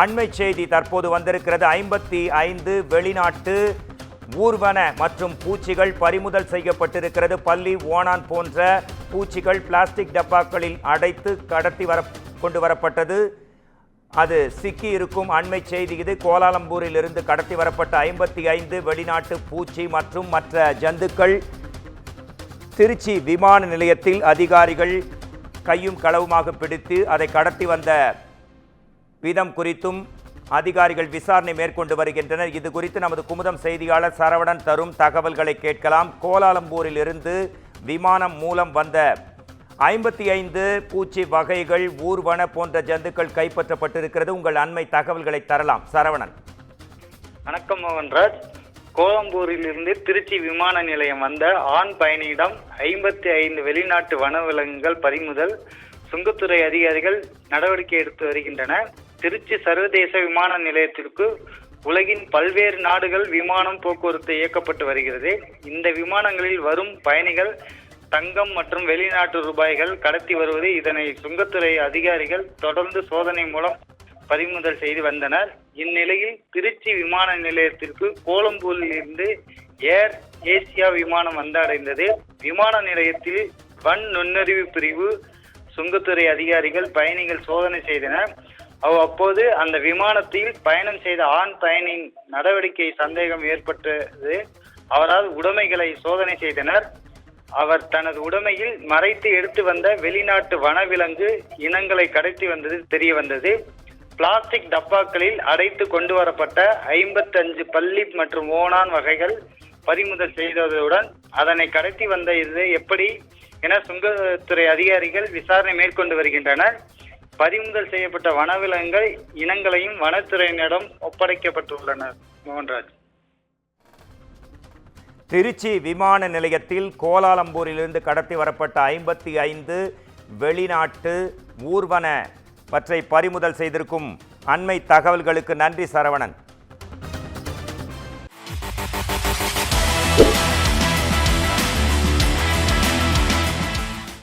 அண்மை செய்தி தற்போது வந்திருக்கிறது. ஐம்பத்தி ஐந்து வெளிநாட்டு ஊர்வன மற்றும் பூச்சிகள் பறிமுதல் செய்யப்பட்டிருக்கிறது. பள்ளி ஓனான் போன்ற பூச்சிகள் பிளாஸ்டிக் டப்பாக்களில் அடைத்து கடத்தி வர கொண்டு வரப்பட்டது. அது சிக்கி இருக்கும் அண்மை செய்தி இது. கோலாலம்பூரில் இருந்து கடத்தி வரப்பட்ட ஐம்பத்தி ஐந்து வெளிநாட்டு பூச்சி மற்றும் மற்ற ஜந்துக்கள். திருச்சி விமான நிலையத்தில் அதிகாரிகள் கையும் களவுமாக பிடித்து அதை கடத்தி வந்த விதம் குறித்தும் அதிகாரிகள் விசாரணை மேற்கொண்டு வருகின்றனர். இது குறித்து நமது குமுதம் செய்தியாளர் சரவணன் தரும் தகவல்களை கேட்கலாம். கோலாலம்பூரில் இருந்து விமானம் மூலம் வந்த ஐம்பத்தி ஐந்து பூச்சி வகைகள் ஊர்வன போன்ற ஜந்துக்கள் கைப்பற்றப்பட்டிருக்கிறது. உங்கள் அண்மை தகவல்களை தரலாம். சரவணன். வணக்கம் மோகன்ராஜ். கோலம்பூரில் இருந்து திருச்சி விமான நிலையம் வந்த ஆண் பயணியிடம் ஐம்பத்தி ஐந்து வெளிநாட்டு வனவிலங்குகள் பறிமுதல் சுங்கத்துறை அதிகாரிகள் நடவடிக்கை எடுத்து வருகின்றன திருச்சி சர்வதேச விமான நிலையத்திற்கு உலகின் பல்வேறு நாடுகள் விமானம் போக்குவரத்து இயக்கப்பட்டு வருகிறது. இந்த விமானங்களில் வரும் பயணிகள் தங்கம் மற்றும் வெளிநாட்டு ரூபாய்கள் கடத்தி வருவது இதனை சுங்கத்துறை அதிகாரிகள் தொடர்ந்து சோதனை மூலம் பறிமுதல் செய்து வந்தனர். இந்நிலையில் திருச்சி விமான நிலையத்திற்கு கோலம்பூரில் இருந்து ஏர் ஏசியா விமானம் வந்தடைந்தது விமான நிலையத்தில் வன் நுண்ணறிவு பிரிவு சுங்கத்துறை அதிகாரிகள் பயணிகள் சோதனை செய்தனர். அவ் அப்போது அந்த விமானத்தில் பயணம் செய்த ஆண் பயணியின் நடவடிக்கை சந்தேகம் ஏற்பட்டது. அவரால் உடைமைகளை சோதனை செய்தனர். அவர் தனது உடைமையில் மறைத்து எடுத்து வந்த வெளிநாட்டு வனவிலங்கு இனங்களை கடத்தி வந்தது தெரிய வந்தது. பிளாஸ்டிக் டப்பாக்களில் அடைத்து கொண்டு வரப்பட்ட ஐம்பத்தஞ்சு பள்ளி மற்றும் ஓனான் வகைகள் பறிமுதல் செய்ததுடன் அதனை கடத்தி வந்த இது எப்படி என சுங்கத்துறை அதிகாரிகள் விசாரணை மேற்கொண்டு வருகின்றனர். பறிமுதல் செய்யப்பட்ட வனவிலங்கை இனங்களையும் வனத்துறையினரிடம் ஒப்படைக்கப்பட்டுள்ளனர் மோகன்ராஜ். திருச்சி விமான நிலையத்தில் கோலாலம்பூரிலிருந்து கடத்தி வரப்பட்ட ஐம்பத்தி ஐந்து வெளிநாட்டு ஊர்வன பற்றை பறிமுதல் செய்திருக்கும் அண்மை தகவல்களுக்கு நன்றி சரவணன்.